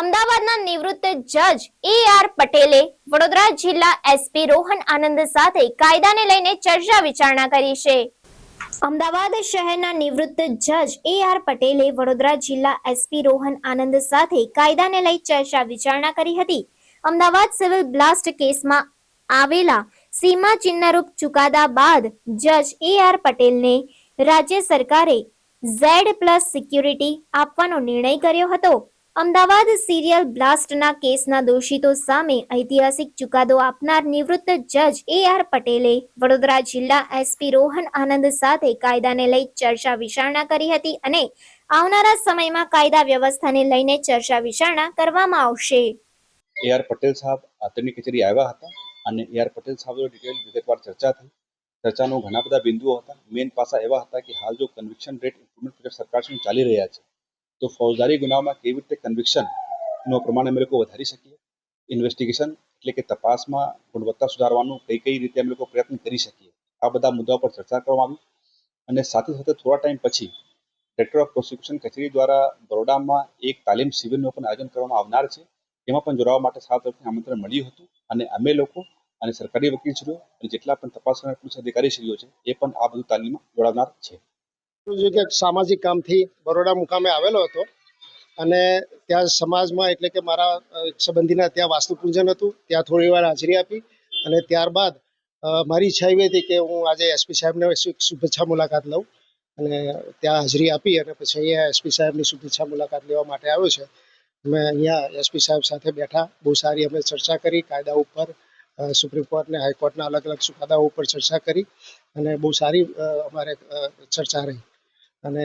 અમદાવાદના નિવૃત્ત જજ એ આર પટેલે વડોદરા જિલ્લા એસપી રોહન આનંદ સાથે કાયદાને લઈને ચર્ચા વિચારણા કરી છે. અમદાવાદ શહેરના નિવૃત્ત જજ એ આર પટેલે વડોદરા જિલ્લા એસપી રોહન આનંદ સાથે કાયદાને લઈ ચર્ચા વિચારણા કરી હતી. અમદાવાદ સિવિલ બ્લાસ્ટ કેસમાં આવેલા સીમા ચિહ્નરૂપ ચુકાદા બાદ જજ એ આર પટેલને રાજ્ય સરકારે ઝેડ પ્લસ સિક્યુરિટી આપવાનો નિર્ણય કર્યો હતો. અમદાવાદ સિરિયલ બ્લાસ્ટના કેસના દોષિતો સામે ઐતિહાસિક ચુકાદો આપનાર નિવૃત્ત જજ એ આર પટેલે વડોદરા જિલ્લા એસપી રોહન આનંદ સાથે કાયદાને લઈ ચર્ચા વિચારણા કરી હતી અને આવનારા સમયમાં કાયદા વ્યવસ્થાને લઈને ચર્ચા વિચારણા કરવામાં આવશે. એ આર પટેલ સાહેબ આતરની કચેરી આવ્યા હતા અને એ આર પટેલ સાહેબ ડિટેલ વિગતવાર ચર્ચા થઈ. ચર્ચાનો ઘણા બધા બિંદુઓ હતા. મેઇન પાસા એવા હતા કે હાલ જો કન્વિક્શન રેટ ઇમ્પ્રુવમેન્ટ પ્રોજેક્ટ સરકાર ચાલી રહ્યા છે તો ફૌજદારી ગુનામાં કેવી રીતે કન્વિક્શનનો પ્રમાણ અમે લોકો વધારી શકીએ? ઇન્વેસ્ટિગેશન એટલે કે તપાસમાં ગુણવત્તા સુધારવાનું કઈ કઈ રીતે અમે લોકો પ્રયત્ન કરી શકીએ? આ બધા મુદ્દાઓ પર ચર્ચા કરવામાં આવી. અને સાથે સાથે થોડા ટાઈમ પછી ડિરેક્ટર ઓફ પ્રોસિક્યુશન કચેરી દ્વારા બરોડામાં એક તાલીમ શિબિરનું પણ આયોજન કરવામાં આવનાર છે. એમાં પણ જોડાવા માટે સાહેબ તરફથી આમંત્રણ મળ્યું હતું. અને અમે લોકો અને સરકારી વકીલશ્રીઓ અને જેટલા પણ તપાસ કરનાર પોલીસ અધિકારીશ્રીઓ છે, એ પણ આ બધું તાલીમમાં જોડાવનાર છે. જે કે સામાજિક કામથી બરોડા મુકામે આવેલો હતો. અને ત્યાં સમાજમાં એટલે કે મારા સંબંધીના ત્યાં વાસ્તુ પૂજન હતું, ત્યાં થોડી વાર હાજરી આપી અને ત્યારબાદ મારી ઈચ્છા એવી હતી કે હું આજે એસપી સાહેબને શુભેચ્છા મુલાકાત લઉં. અને ત્યાં હાજરી આપી અને પછી અહીંયા એસપી સાહેબની શુભેચ્છા મુલાકાત લેવા માટે આવ્યો છે. અમે અહીંયા એસપી સાહેબ સાથે બેઠા, બહુ સારી અમે ચર્ચા કરી, કાયદા ઉપર સુપ્રીમ કોર્ટને, હાઈકોર્ટના અલગ અલગ ચુકાદાઓ ઉપર ચર્ચા કરી અને બહુ સારી અમારે ચર્ચા રહી. અને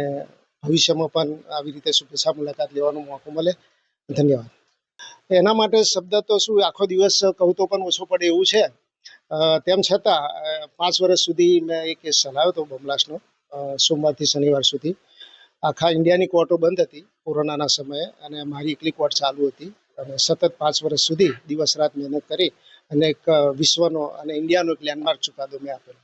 ભવિષ્યમાં પણ આવી રીતે શુભેચ્છા મુલાકાત લેવાનો મોકો મળે. ધન્યવાદ. એના માટે શબ્દ તો શું, આખો દિવસ કહું તો પણ ઓછો પડે એવું છે. તેમ છતાં પાંચ વર્ષ સુધી મેં એક કેસ ચલાવ્યો હતો બમલાસનો સોમવારથી શનિવાર સુધી. આખા ઇન્ડિયાની કોર્ટો બંધ હતી કોરોનાના સમયે અને મારી એકલી કોર્ટ ચાલુ હતી. અને સતત પાંચ વર્ષ સુધી દિવસ રાત મહેનત કરી અને એક વિશ્વનો અને ઇન્ડિયાનો એક લેન્ડમાર્ક ચુકાદો મેં આપેલો.